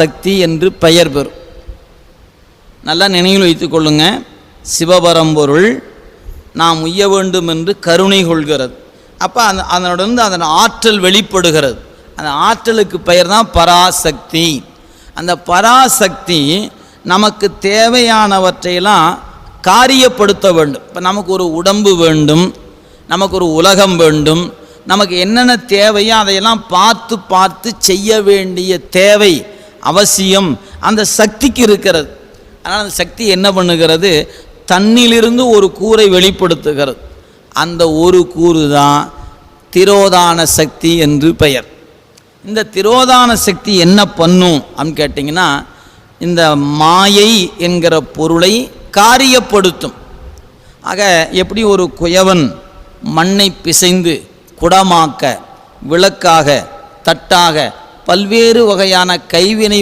சக்தி என்று பெயர் பெறும். நல்லா நினைவில் வைத்துக் கொள்ளுங்க. சிவபரம்பொருள் நாம் உய்ய வேண்டும் என்று கருணை கொள்கிறது. அப்போ அந்த அதனுடன் அதன் ஆற்றல் வெளிப்படுகிறது. அந்த ஆற்றலுக்கு பெயர் தான் பராசக்தி. அந்த பராசக்தி நமக்கு தேவையானவற்றையெல்லாம் காரியப்படுத்த வேண்டும். இப்போ நமக்கு ஒரு உடம்பு வேண்டும் நமக்கு ஒரு உலகம் வேண்டும் நமக்கு என்னென்ன தேவையோ அதையெல்லாம் பார்த்து பார்த்து செய்ய வேண்டிய தேவை அவசியம். அந்த சக்திக்கு இருக்கிறது. அதனால் அந்த சக்தி என்ன பண்ணுகிறது? தன்னிலிருந்து ஒரு கூரை வெளிப்படுத்துகிறது. அந்த ஒரு கூறு தான் திரோதான சக்தி என்று பெயர். இந்த திரோதான சக்தி என்ன பண்ணும் அப்படின்னு கேட்டிங்கன்னா இந்த மாயை என்கிற பொருளை காரியப்படுத்தும். ஆக எப்படி ஒரு குயவன் மண்ணை பிசைந்து குடமாக்க விளக்காக தட்டாக பல்வேறு வகையான கைவினை